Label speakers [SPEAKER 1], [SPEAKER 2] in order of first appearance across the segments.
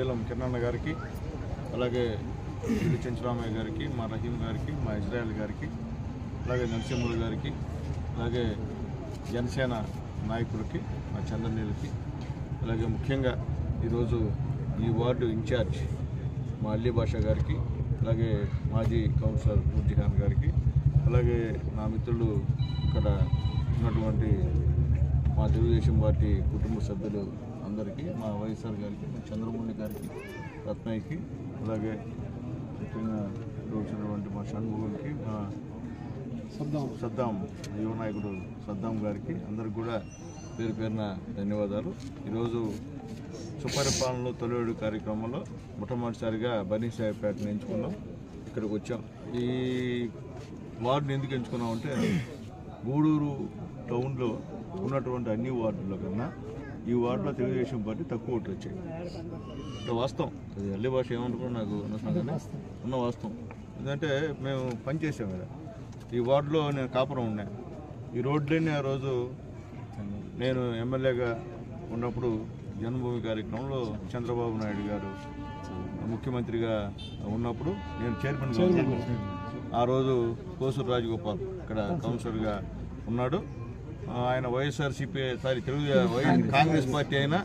[SPEAKER 1] శ్రీశైలం కిరణ్ గారికి అలాగే ఇల్లు చెంచురామయ్య గారికి మా రహీం గారికి మా ఇజ్రాయల్ గారికి అలాగే నరసింహులు గారికి అలాగే జనసేన నాయకులకి మా చంద్రనీలకి అలాగే ముఖ్యంగా ఈరోజు ఈ వార్డు ఇన్ఛార్జ్ మా అల్లీ భాష గారికి అలాగే మాజీ కౌన్సిలర్ నూర్జహాన్ గారికి అలాగే నా మిత్రులు ఇక్కడ ఉన్నటువంటి మా తెలుగుదేశం పార్టీ కుటుంబ సభ్యులు అందరికీ మా వైఎస్ఆర్ గారికి మా చంద్రమౌళి గారికి రత్నయ్యకి అలాగే ముఖ్యంగా వచ్చినటువంటి మా షణ్ముగులకి మా సద్దాం. యువ నాయకుడు సద్దాం గారికి అందరికి కూడా పేరు పేరున ధన్యవాదాలు. ఈరోజు సుపరిపాలనలో తొలివేడు కార్యక్రమంలో మొట్టమొదటిసారిగా బనీ సాహెబ్పేటను ఎంచుకున్నాం ఇక్కడికి వచ్చాం. ఈ వార్డుని ఎందుకు ఎంచుకున్నాం అంటే గూడూరు టౌన్లో ఉన్నటువంటి అన్ని వార్డుల కన్నా ఈ వార్డులో తెలుగుదేశం పార్టీ తక్కువ ఓట్లు వచ్చాయి. అంటే వాస్తవం. అది అల్లి భాష ఏమనుకున్నా నాకు కానీ ఉన్న వాస్తవం. ఎందుకంటే మేము పనిచేసాం కదా. ఈ వార్డులో నేను కాపురం ఉన్నా ఈ రోడ్లన్నీ ఆ రోజు నేను ఎమ్మెల్యేగా ఉన్నప్పుడు జన్మభూమి కార్యక్రమంలో చంద్రబాబు నాయుడు గారు ముఖ్యమంత్రిగా ఉన్నప్పుడు నేను చైర్మన్గా ఉన్నాను. ఆ రోజు కోసూరు రాజగోపాల్ ఇక్కడ కౌన్సిలర్గా ఉన్నాడు. ఆయన YSRCP sorry Telugu Congress party అయినా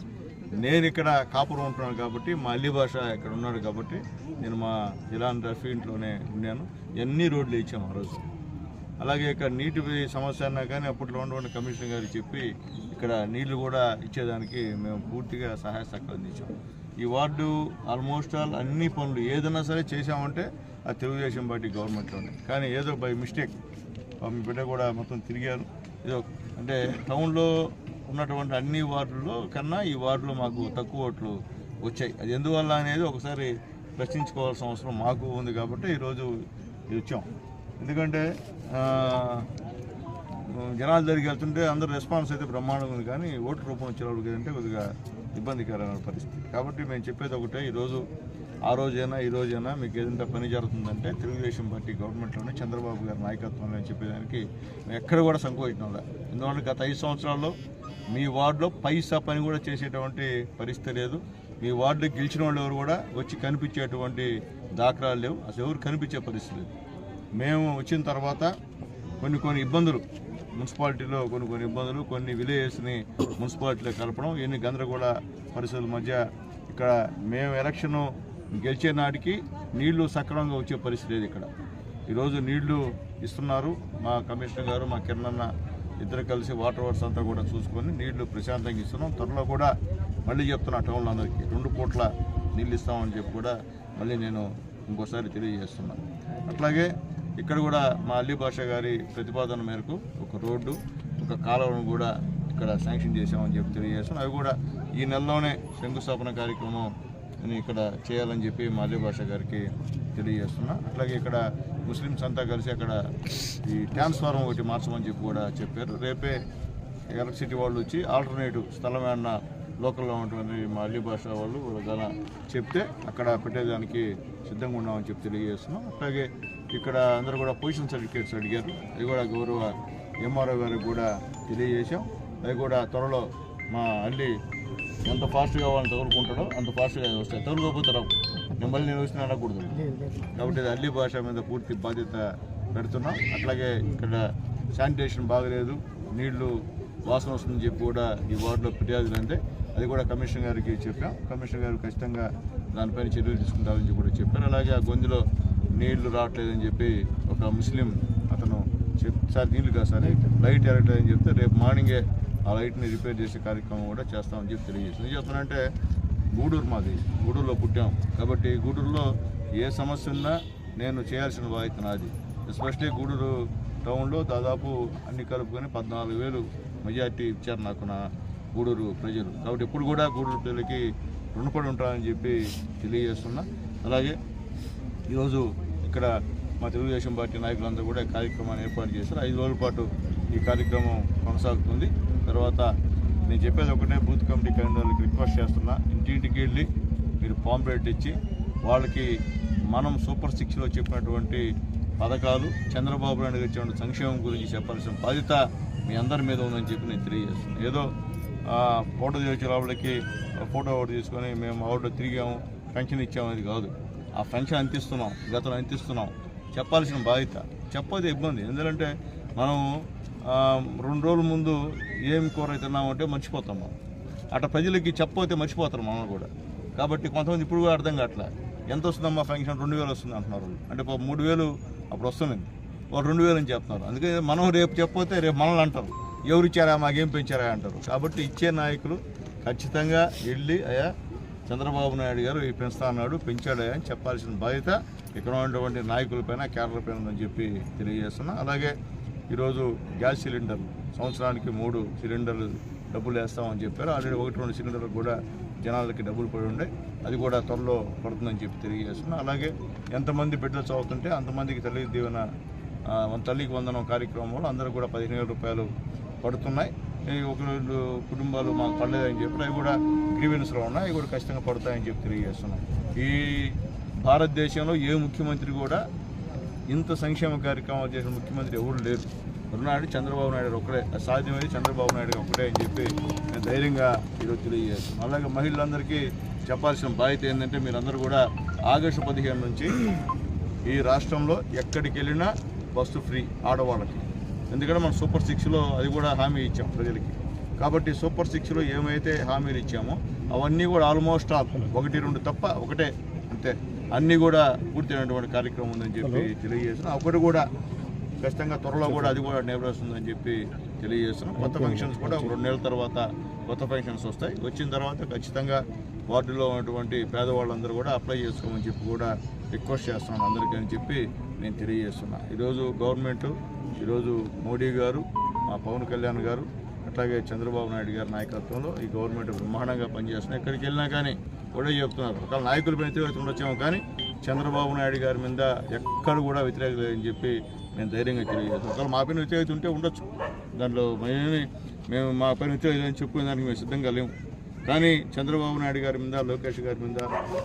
[SPEAKER 1] నేను ఇక్కడ కాపురం ఉంటున్నాను కాబట్టి మా అల్లి భాష ఇక్కడ ఉన్నాడు కాబట్టి నేను మా జిలాన్ రఫీ ఇంట్లోనే ఉన్నాను. ఎన్ని రోడ్లు ఇచ్చాము ఆ రోజు. అలాగే ఇక్కడ నీటి సమస్య అన్నా కానీ అప్పట్లో ఉన్నటువంటి కమిషనర్ గారు చెప్పి ఇక్కడ నీళ్ళు కూడా ఇచ్చేదానికి మేము పూర్తిగా సహాయ సహకారం ఇచ్చాం ఈ వార్డు ఆల్మోస్ట్ ఆల్ అన్ని పనులు ఏదైనా సరే చేశామంటే అది తెలుగుదేశం పార్టీ గవర్నమెంట్లోనే. కానీ ఏదో బై మిస్టేక్ మీ బిడ్డ కూడా మొత్తం తిరిగారు. ఏదో అంటే టౌన్లో ఉన్నటువంటి అన్ని వార్డుల్లో కన్నా ఈ వార్డులో మాకు తక్కువ ఓట్లు వచ్చాయి. అది ఎందువల్ల అనేది ఒకసారి ప్రశ్నించుకోవాల్సిన అవసరం మాకు ఉంది కాబట్టి ఈరోజు ఇచ్చాం ఎందుకంటే జనాలు జరిగి వెళ్తుంటే అందరు రెస్పాన్స్ అయితే బ్రహ్మాండంగా ఉంది కానీ ఓటు రూపం వచ్చేవాళ్ళకి ఏంటంటే కొద్దిగా ఇబ్బందికరమైన పరిస్థితి. కాబట్టి మేము చెప్పేది ఒకటే ఈరోజు ఆ రోజైనా ఈ రోజైనా మీకు ఏదంటే పని జరుగుతుందంటే తెలుగుదేశం పార్టీ గవర్నమెంట్లోనే చంద్రబాబు గారి నాయకత్వంలో అని చెప్పేదానికి ఎక్కడ కూడా సంకోచించడం లేదు ఎందుకంటే గత ఐదు సంవత్సరాల్లో మీ వార్డులో పైసా పని కూడా చేసేటువంటి పరిస్థితి లేదు. మీ వార్డులో గెలిచిన వాళ్ళు ఎవరు కూడా వచ్చి కనిపించేటువంటి దాఖలాలు లేవు. అసలు ఎవరు కనిపించే పరిస్థితి లేదు. మేము వచ్చిన తర్వాత కొన్ని కొన్ని ఇబ్బందులు మున్సిపాలిటీలో కొన్ని కొన్ని ఇబ్బందులు కొన్ని విలేజెస్ని మున్సిపాలిటీలో కలపడం ఎన్ని గందరగోళ పరిస్థితుల మధ్య ఇక్కడ మేము ఎలక్షను గెలిచే నాటికి నీళ్ళు సక్రమంగా వచ్చే పరిస్థితి లేదు ఇక్కడ. ఈరోజు నీళ్ళు ఇస్తున్నారు. మా కమిషనర్ గారు మా కిరణన్న ఇద్దరు కలిసి వాటర్ వర్క్స్ అంతా కూడా చూసుకొని నీళ్ళు ప్రశాంతంగా ఇస్తున్నాం. త్వరలో కూడా మళ్ళీ చెప్తున్నా టౌన్లో అందరికీ రెండు పూట్ల నీళ్ళు ఇస్తామని చెప్పి కూడా మళ్ళీ నేను ఇంకోసారి తెలియజేస్తున్నా. అట్లాగే ఇక్కడ కూడా మా అల్లి భాష గారి ప్రతిపాదన మేరకు ఒక రోడ్డు ఒక కాలువను కూడా ఇక్కడ శాంక్షన్ చేసామని చెప్పి తెలియజేస్తున్నాం. అవి కూడా ఈ నెలలోనే శంకుస్థాపన కార్యక్రమం అని ఇక్కడ చేయాలని చెప్పి మా భాష గారికి తెలియజేస్తున్నా. అట్లాగే ఇక్కడ ముస్లిమ్స్ అంతా కలిసి అక్కడ ఈ ట్రాన్స్ఫార్మర్ ఒకటి మార్చమని చెప్పి కూడా చెప్పారు. రేపే ఎలక్ట్రిసిటీ వాళ్ళు వచ్చి ఆల్టర్నేటివ్ స్థలం ఏమన్నా లోకల్లో ఉన్నటువంటి మా భాష వాళ్ళు గల చెప్తే అక్కడ పెట్టేదానికి సిద్ధంగా ఉన్నామని చెప్పి తెలియజేస్తున్నాం. అట్లాగే ఇక్కడ అందరూ కూడా పొజిషన్ సర్టిఫికేట్స్ అడిగారు. అవి కూడా గౌరవ ఎంఆర్ఓ గారికి కూడా తెలియజేశాం. అవి కూడా త్వరలో మా అల్లి ఎంత ఫాస్ట్గా వాళ్ళని తగులుకుంటాడో అంత ఫాస్ట్గా వస్తాయి తగులుకోకపోతే రావు మళ్ళీ నేను వచ్చిన అనకూడదు. కాబట్టి ఇది అల్లి భాష మీద పూర్తి బాధ్యత పెడుతున్నాం. అట్లాగే ఇక్కడ శానిటేషన్ బాగలేదు నీళ్ళు వాసన వస్తుందని చెప్పి కూడా ఈ వార్డులో ఫిర్యాదులు అంటే అది కూడా కమిషనర్ గారికి చెప్పాం. కమిషనర్ గారు ఖచ్చితంగా దానిపైన చర్యలు తీసుకుంటారని చెప్పి కూడా చెప్పారు. అలాగే ఆ గొంతులో నీళ్ళు రావట్లేదని చెప్పి ఒక ముస్లిం అతను చెప్ సార్ నీళ్ళు కాదు సార్ లైట్ ఎరగట్లేదని చెప్తే రేపు మార్నింగే ఆ లైట్ని రిపేర్ చేసే కార్యక్రమం కూడా చేస్తామని చెప్పి తెలియజేస్తుంది చెప్తానంటే గూడూరు మాది గూడూరులో పుట్టాం. కాబట్టి గూడూరులో ఏ సమస్య ఉన్నా నేను చేయాల్సిన బాధ్యత నాది. ఎస్పెషలీ గూడూరు టౌన్లో దాదాపు అన్ని కలుపుకొని పద్నాలుగు వేలు మెజార్టీ ఇచ్చారు నాకు నా గూడూరు ప్రజలు. కాబట్టి ఇప్పుడు కూడా గూడూరు ప్రజలకి రుణపడి ఉంటానని చెప్పి తెలియజేస్తున్నా. అలాగే ఈరోజు ఇక్కడ మా తెలుగుదేశం పార్టీ నాయకులందరూ కూడా కార్యక్రమాన్ని ఏర్పాటు చేశారు. ఐదు రోజుల పాటు ఈ కార్యక్రమం కొనసాగుతుంది. తర్వాత నేను చెప్పేది ఒకటే బూత్ కమిటీ కేంద్రాలకు రిక్వెస్ట్ చేస్తున్నా. ఇంటింటికి వెళ్ళి మీరు పాంప్లెట్ ఇచ్చి వాళ్ళకి మనం సూపర్ సిక్స్లో చెప్పినటువంటి పథకాలు చంద్రబాబు నాయుడు గారు సంక్షేమం గురించి చెప్పాల్సిన బాధ్యత మీ అందరి మీద ఉందని చెప్పి నేను తెలియజేస్తున్నాను ఏదో ఆ, ఫోటో చేసే లోపలికి ఫోటో ఒకటి తీసుకొని మేము ఆవిడ తిరిగాము పెన్షన్ ఇచ్చాము అది కాదు. ఆ పెన్షన్ అందిస్తున్నాం గతంలో అంతిస్తున్నాం చెప్పాల్సిన బాధ్యత. చెప్పదే ఇబ్బంది. ఎందుకంటే మనం రెండు రోజుల ముందు ఏం కూర తిన్నామంటే మర్చిపోతాం మనం. అట్లా ప్రజలకి చెప్పపోతే మర్చిపోతారు మనం కూడా. కాబట్టి కొంతమంది ఇప్పుడు కూడా అర్థం కావట్లే. ఎంత వస్తుందమ్మా ఫంక్షన్? రెండు వేలు వస్తుంది అంటున్నారు అంటే మూడు వేలు అప్పుడు వస్తుంది వాళ్ళు రెండు వేలు అని చెప్తున్నారు. అందుకే మనం రేపు చెప్పపోతే రేపు మనల్ని అంటారు. ఎవరు ఇచ్చారా? మాకేం పెంచారా? అంటారు. కాబట్టి ఇచ్చే నాయకులు ఖచ్చితంగా వెళ్ళి అయా చంద్రబాబు నాయుడు గారు ఈ పెంచుతా అన్నాడు పెంచాడే అని చెప్పాల్సిన బాధ్యత ఇక్కడ ఉన్నటువంటి నాయకులపైన కేరళ పైన ఉందని చెప్పి తెలియజేస్తున్నా. అలాగే ఈరోజు గ్యాస్ సిలిండర్ సంవత్సరానికి మూడు సిలిండర్లు డబ్బులు వేస్తామని చెప్పారు. ఆల్రెడీ ఒకటి రెండు సిలిండర్లు కూడా జనాలకి డబ్బులు పడి ఉండే. అది కూడా త్వరలో పడుతుందని చెప్పి తెలియజేస్తున్నాం. అలాగే ఎంతమంది బిడ్డలు చదువుతుంటే అంతమందికి తల్లి దీవెన మన తల్లికి వందనం కార్యక్రమంలో అందరూ కూడా పదిహేను వేల రూపాయలు పడుతున్నాయి. ఒక రెండు కుటుంబాలు మాకు పడలేదని చెప్పి అవి కూడా గ్రీవెన్స్లో ఉన్నాయి అవి కూడా ఖచ్చితంగా పడతాయని చెప్పి తెలియజేస్తున్నాం. ఈ భారతదేశంలో ఏ ముఖ్యమంత్రి కూడా ఇంత సంక్షేమ కార్యక్రమాలు చేసిన ముఖ్యమంత్రి ఎవరు లేరు. మరునాడు చంద్రబాబు నాయుడు గారు ఒక్కడే. సాధ్యమైంది చంద్రబాబు నాయుడు గారు ఒక్కడే అని చెప్పి నేను ధైర్యంగా ఈరోజు తెలియజేస్తాను. అలాగే మహిళలందరికీ చెప్పాల్సిన బాధ్యత ఏంటంటే మీరందరూ కూడా ఆగస్టు పదిహేను నుంచి ఈ రాష్ట్రంలో ఎక్కడికి వెళ్ళినా బస్సు ఫ్రీ ఆడవాళ్ళకి. ఎందుకంటే మనం సూపర్ సిక్స్లో అది కూడా హామీ ఇచ్చాం ప్రజలకి. కాబట్టి సూపర్ సిక్స్లో ఏమైతే హామీలు ఇచ్చామో అవన్నీ కూడా ఆల్మోస్ట్ ఆల్ ఒకటి రెండు తప్ప ఒకటే. అంతే. అన్నీ కూడా పూర్తయినటువంటి కార్యక్రమం ఉందని చెప్పి తెలియజేస్తున్నాం. ఒకటి కూడా ఖచ్చితంగా త్వరలో కూడా అది కూడా నెరవేరుస్తుందని చెప్పి తెలియజేస్తున్నాం. కొత్త ఫంక్షన్స్ కూడా ఒక రెండు నెలల తర్వాత కొత్త ఫంక్షన్స్ వస్తాయి. వచ్చిన తర్వాత ఖచ్చితంగా వార్డులో ఉన్నటువంటి పేదవాళ్ళందరూ కూడా అప్లై చేసుకోమని చెప్పి కూడా రిక్వెస్ట్ చేస్తున్నాను అందరికీ అని చెప్పి నేను తెలియజేస్తున్నా. ఈరోజు గవర్నమెంట్ ఈరోజు మోడీ గారు మా పవన్ కళ్యాణ్ గారు అట్లాగే చంద్రబాబు నాయుడు గారి నాయకత్వంలో ఈ గవర్నమెంట్ బ్రహ్మాండంగా పనిచేస్తున్నాయి. ఎక్కడికి వెళ్ళినా కానీ కూడా చెప్తున్నారు. ఒకవేళ నాయకులు వ్యతిరేకత ఉండొచ్చేమో కానీ చంద్రబాబు నాయుడు గారి మీద ఎక్కడ కూడా వ్యతిరేకత లేదని చెప్పి మేము ధైర్యంగా తెలియజేస్తాం. ఒకవేళ మా పైన వ్యతిరేకత ఉంటే ఉండొచ్చు. దాంట్లో మేమే మేము మా పైన వ్యతిరేకత అని చెప్పుకునే దానికి మేము సిద్ధంగా లేము. కానీ చంద్రబాబు నాయుడు గారి మీద లోకేష్ గారి మీద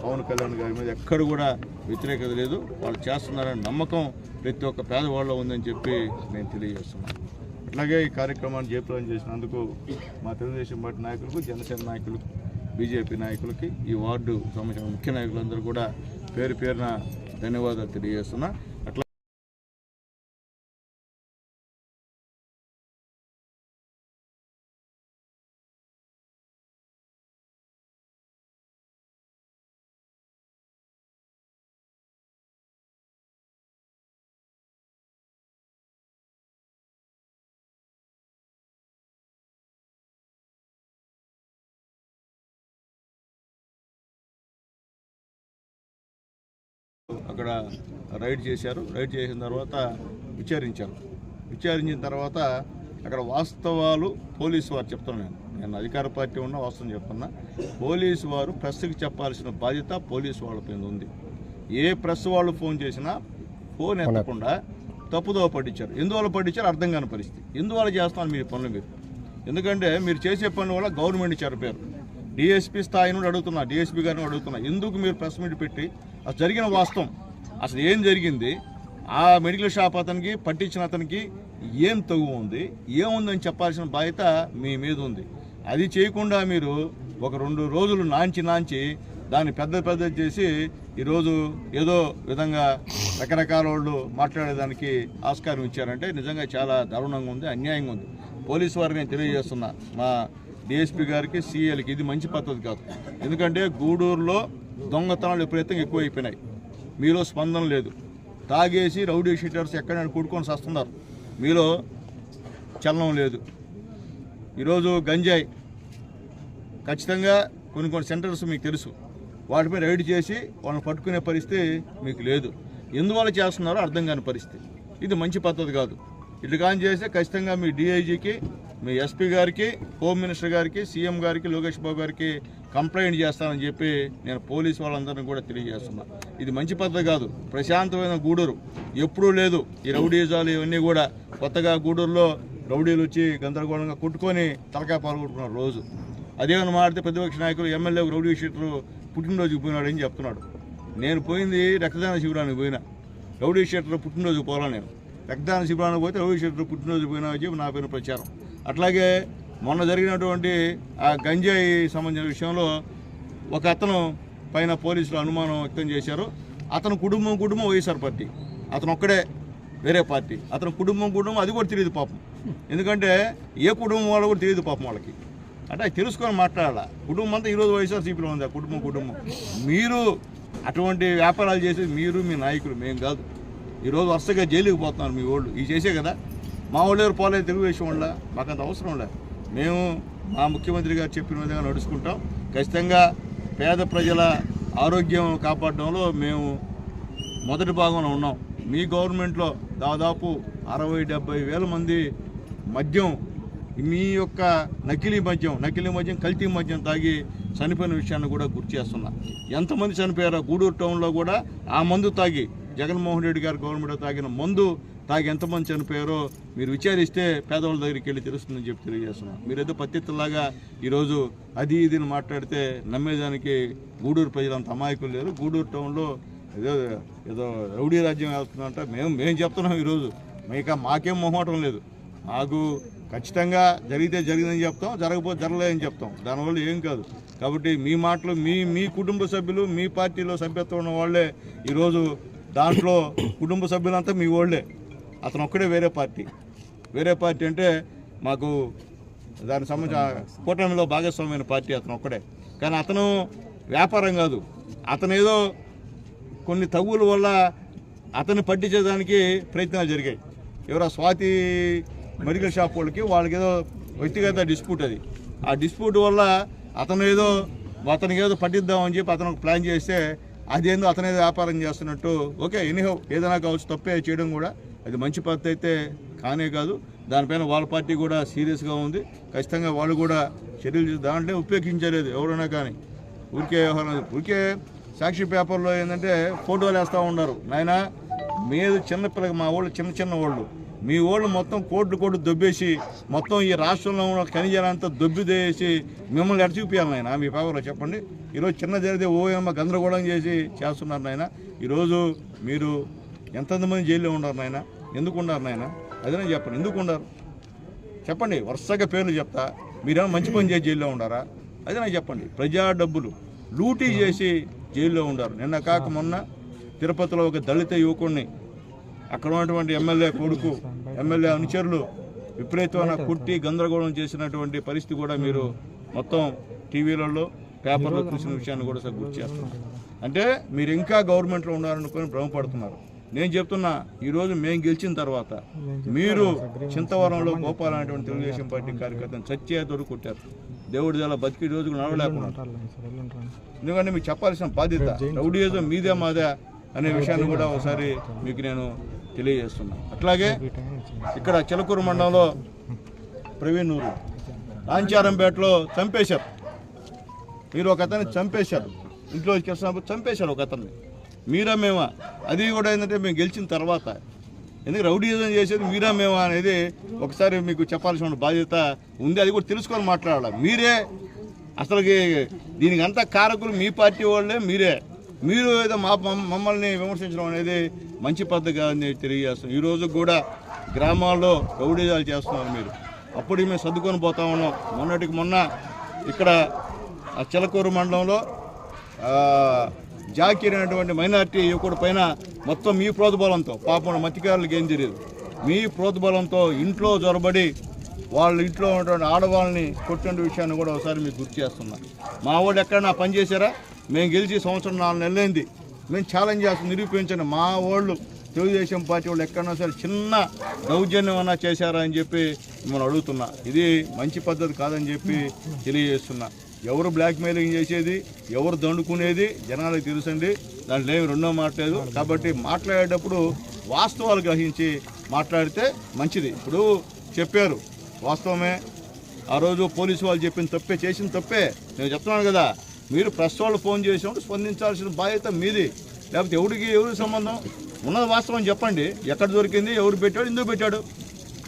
[SPEAKER 1] పవన్ కళ్యాణ్ గారి మీద ఎక్కడ కూడా వ్యతిరేకత లేదు. వాళ్ళు చేస్తున్నారనే నమ్మకం ప్రతి ఒక్క పేదవాళ్ళలో ఉందని చెప్పి మేము తెలియజేస్తున్నాం. అలాగే ఈ కార్యక్రమాన్ని జయప్రదం చేసినందుకు మా తెలుగుదేశం పార్టీ నాయకులకు జనసేన నాయకులకు బీజేపీ నాయకులకి ఈ వార్డు సంబంధించిన ముఖ్య నాయకులందరూ కూడా పేరు పేరున ధన్యవాదాలు తెలియజేస్తున్నా. అక్కడ రైడ్ చేశారు. రైడ్ చేసిన తర్వాత విచారించారు. విచారించిన తర్వాత అక్కడ వాస్తవాలు పోలీసు వారు చెప్తున్నాను నేను. నేను అధికార పార్టీ ఉన్న వాస్తవం చెప్తున్నా. పోలీసు వారు ప్రెస్కి చెప్పాల్సిన బాధ్యత పోలీసు వాళ్ళ పైన ఉంది. ఏ ప్రెస్ వాళ్ళు ఫోన్ చేసినా ఫోన్ ఎత్తకుండా తప్పుదోవ పట్టించారు. ఎందువల్ల పట్టించారు అర్థం కాని పరిస్థితి. ఎందువల్ల చేస్తున్నారు మీరు పనులు మీరు? ఎందుకంటే మీరు చేసే పనుల వల్ల గవర్నమెంట్ చెరపారు. డిఎస్పీ స్థాయి నుండి అడుగుతున్నా డిఎస్పీ గారిని అడుగుతున్నా. ఎందుకు మీరు ప్రెస్ మీట్ పెట్టి? అసలు జరిగిన వాస్తవం. అసలు ఏం జరిగింది? ఆ మెడికల్ షాప్ అతనికి పట్టించిన అతనికి ఏం తగు ఉంది? ఏముందని చెప్పాల్సిన బాధ్యత మీ మీద ఉంది. అది చేయకుండా మీరు ఒక రెండు రోజులు నాంచి నాంచి దాన్ని పెద్ద పెద్ద చేసి ఈరోజు ఏదో విధంగా రకరకాల వాళ్ళు మాట్లాడేదానికి ఆస్కారం ఇచ్చారంటే నిజంగా చాలా దారుణంగా ఉంది అన్యాయంగా ఉంది. పోలీసు వారిని తెలియజేస్తున్నా. మా డిఎస్పీ గారికి సీఏలకి ఇది మంచి పద్ధతి కాదు. ఎందుకంటే గూడూరులో దొంగతనాలు విపరీతంగా ఎక్కువైపోయినాయి. మీలో స్పందన లేదు. తాగేసి రౌడీ షీటర్స్ ఎక్కడైనా కూడుకొని వస్తున్నారు మీలో చలనం లేదు. ఈరోజు గంజాయి. ఖచ్చితంగా కొన్ని కొన్ని సెంటర్స్ మీకు తెలుసు. వాటిపై రైడ్ చేసి వాళ్ళని పట్టుకునే పరిస్థితి మీకు లేదు. ఎందువల్ల చేస్తున్నారో అర్థం కాని పరిస్థితి. ఇది మంచి పద్ధతి కాదు. ఇటు కానీ చేస్తే ఖచ్చితంగా మీ డిఐజీకి మీ ఎస్పీ గారికి హోమ్ మినిస్టర్ గారికి సీఎం గారికి లోకేష్ బాబు గారికి కంప్లైంట్ చేస్తానని చెప్పి నేను పోలీస్ వాళ్ళందరినీ కూడా తెలియజేస్తున్నా. ఇది మంచి పద్ధతి కాదు. ప్రశాంతమైన గూడూరు. ఎప్పుడూ లేదు. ఈ రౌడీజాలు ఇవన్నీ కూడా కొత్తగా గూడూరులో రౌడీలు వచ్చి గందరగోళంగా కుట్టుకొని తలకాయ పాల్గొట్టుకున్నారు రోజు. అదేమన్నా మాడితే ప్రతిపక్ష నాయకులు ఎమ్మెల్యే రౌడీ షీటర్ పుట్టినరోజుకి పోయినాడని చెప్తున్నాడు. నేను పోయింది రక్తదాన శిబిరానికి పోయినా. రౌడీ షీటర్ పుట్టినరోజుకి పోలా నేను. రక్తదాన శిబిరానికి పోతే రౌడీ షీటర్ పుట్టినరోజు పోయినా అని చెప్పి నా పైన ప్రచారం. అట్లాగే మొన్న జరిగినటువంటి ఆ గంజాయి సంబంధించిన విషయంలో ఒక అతను పైన పోలీసులు అనుమానం వ్యక్తం చేశారు. అతను కుటుంబం కుటుంబం వైఎస్ఆర్ పార్టీ. అతను ఒక్కడే వేరే పార్టీ. అతను కుటుంబం కుటుంబం అది కూడా తెలియదు పాపం. ఎందుకంటే ఏ కుటుంబం వాళ్ళు కూడా తెలియదు పాపం వాళ్ళకి. అంటే అది తెలుసుకొని మాట్లాడాల? కుటుంబం అంతా ఈరోజు వైఎస్ఆర్సీపీలో ఉంది ఆ కుటుంబం కుటుంబం. మీరు అటువంటి వ్యాపారాలు చేసేది మీరు మీ నాయకులు మేము కాదు. ఈరోజు వరుసగా జైలుకి పోతున్నారు మీ ఓళ్ళు. ఈ చేసే కదా? మా ఊళ్ళో పోలేదు తెలుగుదేశం వల్ల మాకు అంత అవసరం లేదు. మేము మా ముఖ్యమంత్రి గారు చెప్పిన విధంగా నడుచుకుంటాం. ఖచ్చితంగా పేద ప్రజల ఆరోగ్యం కాపాడడంలో మేము మొదటి భాగంలో ఉన్నాం. మీ గవర్నమెంట్లో దాదాపు అరవై డెబ్బై వేల మంది మద్యం మీ యొక్క నకిలీ మద్యం నకిలీ మద్యం కల్తీ మద్యం తాగి చనిపోయిన విషయాన్ని కూడా గుర్తు చేస్తున్నా. ఎంతమంది చనిపోయారో గూడూరు టౌన్లో కూడా ఆ మందు తాగి జగన్మోహన్ రెడ్డి గారు గవర్నమెంట్ తాగిన మందు తాగి ఎంతమంది చనిపోయారో మీరు విచారిస్తే పేదవాళ్ళ దగ్గరికి వెళ్ళి తెలుస్తుందని చెప్పి తెలియజేస్తున్నాను మీరు ఏదో ఈరోజు అది ఇది అని మాట్లాడితే నమ్మేదానికి గూడూరు ప్రజలు అంత అమాయకులు లేరు. గూడూరు టౌన్లో ఏదో ఏదో రౌడీ రాజ్యం వెళ్తుందంట. మేము మేము చెప్తున్నాం ఈరోజు. మేక మాకేం మొహమాటం లేదు. మాకు ఖచ్చితంగా జరిగితే జరిగిందని చెప్తాం జరగకపోతే జరగలేదని చెప్తాం. దానివల్ల ఏం కాదు. కాబట్టి మీ మాటలు మీ మీ కుటుంబ సభ్యులు మీ పార్టీలో సభ్యత్వం ఉన్న వాళ్ళే ఈరోజు దాంట్లో కుటుంబ సభ్యులంతా మీ వాళ్ళే. అతను ఒక్కడే వేరే పార్టీ. వేరే పార్టీ అంటే మాకు దానికి సంబంధించిన కూటమిలో భాగస్వామ్యమైన పార్టీ అతను ఒక్కడే. కానీ అతను వ్యాపారం కాదు. అతను ఏదో కొన్ని తగుల వల్ల అతన్ని పట్టించేదానికి ప్రయత్నాలు జరిగాయి. ఎవరో స్వాతి మెడికల్ షాప్ వాళ్ళకి వాళ్ళకి ఏదో వ్యక్తిగత డిస్ప్యూట్ అది. ఆ డిస్ప్యూట్ వల్ల అతను ఏదో అతనికి ఏదో పట్టిద్దామని చెప్పి అతను ప్లాన్ చేస్తే అదేందో అతను ఏదో వ్యాపారం చేస్తున్నట్టు. ఓకే ఎనీహో ఏదైనా కావచ్చు తప్పే చేయడం కూడా. అది మంచి పద్ధతి అయితే కానే కాదు. దానిపైన వాళ్ళ పార్టీ కూడా సీరియస్గా ఉంది. ఖచ్చితంగా వాళ్ళు కూడా చర్యలు దాంట్లో ఉపయోగించలేదు ఎవరైనా కానీ. ఊరికే వ్యవహారం ఊరికే సాక్షి పేపర్లో ఏంటంటే ఫోటోలు వేస్తూ ఉన్నారు. నాయన మీరు చిన్నపిల్లకి మా వాళ్ళు చిన్న చిన్న వాళ్ళు మీ వాళ్ళు మొత్తం కోట్లు కోట్లు దొబ్బేసి మొత్తం ఈ రాష్ట్రంలో ఉన్న ఖనిజాలంతా దొబ్బిదేసి మిమ్మల్ని ఎడ చూపించాలి నాయన? మీ పేపర్లో చెప్పండి. ఈరోజు చిన్న జరిగితే ఓఎమ్మ గందరగోళం చేసి చేస్తున్నారు నాయన. ఈరోజు మీరు ఎంతమంది జైల్లో ఉన్నారు నాయన? ఎందుకు ఉన్నారు నాయన? అదే చెప్పండి. ఎందుకు ఉన్నారు? చెప్పండి. వరుసగా పేర్లు చెప్తా. మీరేమో మంచి పని చేసి జైల్లో ఉండారా? అదే నాకు చెప్పండి. ప్రజా డబ్బులు లూటీ చేసి జైల్లో ఉండారు. నిన్న కాక మొన్న తిరుపతిలో ఒక దళిత యువకుడిని అక్కడ ఉన్నటువంటి ఎమ్మెల్యే కొడుకు ఎమ్మెల్యే అనుచరులు విపరీతమైన కుట్టి గందరగోళం చేసినటువంటి పరిస్థితి కూడా మీరు మొత్తం టీవీలలో పేపర్లో చూసిన విషయాన్ని కూడా సార్ గుర్తు చేస్తున్నారు. అంటే మీరు ఇంకా గవర్నమెంట్లో ఉన్నారనుకొని భ్రమపడుతున్నారు. నేను చెప్తున్నా ఈరోజు మేము గెలిచిన తర్వాత మీరు చింతవరంలో గోపాల్ అనేటువంటి తెలుగుదేశం పార్టీ కార్యకర్తను చచ్చే దొరికి కొట్టారు. దేవుడి దళ బతికి రోజుకు నడవలేకున్నారు. ఎందుకంటే మీకు చెప్పాల్సిన బాధ్యత రౌడీయిజం మీదే మాదే అనే విషయాన్ని కూడా ఒకసారి మీకు నేను తెలియజేస్తున్నా. అట్లాగే ఇక్కడ చిలకూరు మండలంలో ప్రవీణ్ నూరు రాంచారంపేటలో చంపేశారు. మీరు ఒక అతన్ని చంపేశారు. ఇంట్లో వచ్చినప్పుడు చంపేశారు ఒక అతన్ని. మీరా మేమా? అది కూడా ఏంటంటే మేము గెలిచిన తర్వాత. ఎందుకు రౌడీజం చేసేది మీరా మేమా అనేది ఒకసారి మీకు చెప్పాల్సిన బాధ్యత ఉంది అది కూడా తెలుసుకొని మాట్లాడాలి? మీరే. అసలుకి దీనికి అంతా కారకులు మీ పార్టీ వాళ్ళే మీరే. మీరు ఏదో మా మమ్మల్ని విమర్శించడం అనేది మంచి పద్ధతి కాదని తెలియజేస్తాం ఈ కూడా గ్రామాల్లో రౌడీజాలు చేస్తున్నారు మీరు. అప్పుడు మేము సర్దుకొని పోతా ఉన్నాం. మొన్నటికి మొన్న ఇక్కడ ఆ చిలకూరు మండలంలో జాకీర్ అనేటువంటి మైనార్టీ యువకుడి పైన మొత్తం మీ ప్రోద్బలంతో పాపం మత్స్యకారులకు ఏం తెలియదు. మీ ప్రోద్బలంతో ఇంట్లో జొరబడి వాళ్ళ ఇంట్లో ఉన్నటువంటి ఆడవాళ్ళని కొట్టిన విషయాన్ని కూడా ఒకసారి మీకు గుర్తు చేస్తున్నా. మా వాళ్ళు ఎక్కడన్నా పనిచేశారా మేము గెలిచి సంవత్సరం నాలుగు నెలలైంది. మేము ఛాలెంజ్ చేస్తాం నిరూపించండి మా వాళ్ళు తెలుగుదేశం పార్టీ వాళ్ళు ఎక్కడన్నా సరే చిన్న దౌర్జన్యం అన్నా చేశారా అని చెప్పి మిమ్మల్ని అడుగుతున్నా. ఇది మంచి పద్ధతి కాదని చెప్పి తెలియజేస్తున్నా. ఎవరు బ్లాక్మెయిలింగ్ చేసేది ఎవరు దండుకునేది జనాలకు తెలుసండి. దాంట్లో ఏమి రెండో మాట్లాడదు కాబట్టి మాట్లాడేటప్పుడు వాస్తవాలు గ్రహించి మాట్లాడితే మంచిది. ఇప్పుడు చెప్పారు వాస్తవమే. ఆ రోజు పోలీసు వాళ్ళు చెప్పిన తప్పే చేసిన తప్పే. నేను చెప్తున్నాను కదా మీరు ప్రెస్ వాళ్ళు ఫోన్ చేసినప్పుడు స్పందించాల్సిన బాధ్యత మీది. లేకపోతే ఎవరికి ఎవరికి సంబంధం? ఉన్నది వాస్తవం చెప్పండి. ఎక్కడ దొరికింది ఎవరు పెట్టాడు ఎందుకు పెట్టాడు?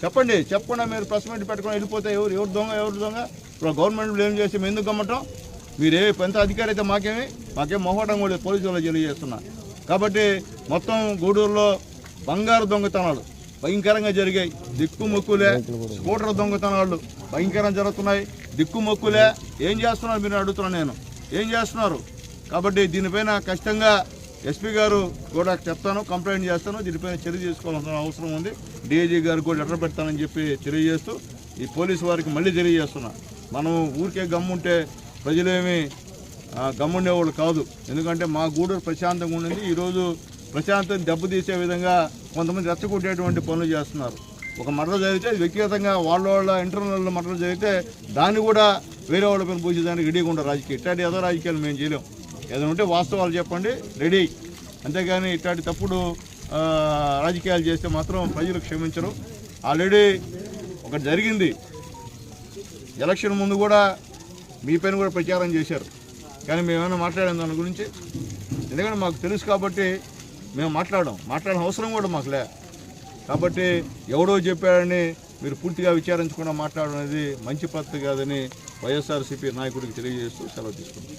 [SPEAKER 1] చెప్పండి. చెప్పకుండా మీరు ప్రెస్ మీట్ పెట్టుకొని వెళ్ళిపోతే ఎవరు ఎవరు దొంగ ఎవరు దొంగ? ఇప్పుడు గవర్నమెంట్ బ్లేమ్ చేసి మేము ఎందుకు గమ్మటం? మీరు ఏ పెద్ద అధికారి అయితే మాకేమి? మాకేం మొహటం కూడా లేదు, పోలీసు వాళ్ళు తెలియజేస్తున్నా. కాబట్టి మొత్తం గూడూరులో బంగారు దొంగతనాలు భయంకరంగా జరిగాయి. దిక్కు ముక్కులే స్కూటర్ దొంగతనాలు భయంకరంగా జరుగుతున్నాయి. దిక్కుమొక్కులే. ఏం చేస్తున్నారు మీరు అడుగుతున్నాను నేను. ఏం చేస్తున్నారు? కాబట్టి దీనిపైన ఖచ్చితంగా ఎస్పీ గారు కూడా చెప్తాను కంప్లైంట్ చేస్తాను. దీనిపైన చర్య తీసుకోవాల్సిన అవసరం ఉంది. డీఐజీ గారు కూడా లెటర్ పెడతానని చెప్పి తెలియజేస్తూ ఈ పోలీసు వారికి మళ్ళీ తెలియజేస్తున్నా. మనం ఊరికే గమ్ముంటే ప్రజలేమి గమ్ముండేవాళ్ళు కాదు. ఎందుకంటే మా గూడూరు ప్రశాంతంగా ఉండింది. ఈరోజు ప్రశాంతం దెబ్బతీసే విధంగా కొంతమంది రెచ్చగొట్టేటువంటి పనులు చేస్తున్నారు. ఒక మర్డర్ జరిగితే వ్యక్తిగతంగా వాళ్ళ వాళ్ళ ఇంటర్నల్ మర్డర్ జరిగితే దాన్ని కూడా వేరే వాళ్ళ పైన పూసేదానికి రెడీగా ఉండరు రాజకీయం. ఇట్లాంటి ఏదో రాజకీయాలు మేము చేయలేం. ఏదైనా ఉంటే వాస్తవాలు చెప్పండి రెడీ. అంతేగాని ఇట్లాంటి తప్పుడు రాజకీయాలు చేస్తే మాత్రం ప్రజలు క్షమించరు. ఆల్రెడీ ఒకటి జరిగింది. ఎలక్షన్ ముందు కూడా మీ పైన కూడా ప్రచారం చేశారు. కానీ మేము ఏమైనా మాట్లాడాం దాని గురించి? ఎందుకంటే మాకు తెలుసు కాబట్టి మేము మాట్లాడడం మాట్లాడిన అవసరం కూడా మాకు లే. కాబట్టి ఎవడో చెప్పాడని మీరు పూర్తిగా విచారించకుండా మాట్లాడడం అనేది మంచి పద్ధతి కాదని వైఎస్ఆర్సీపీ నాయకుడికి తెలియజేస్తూ సెలవు తీసుకున్నాం.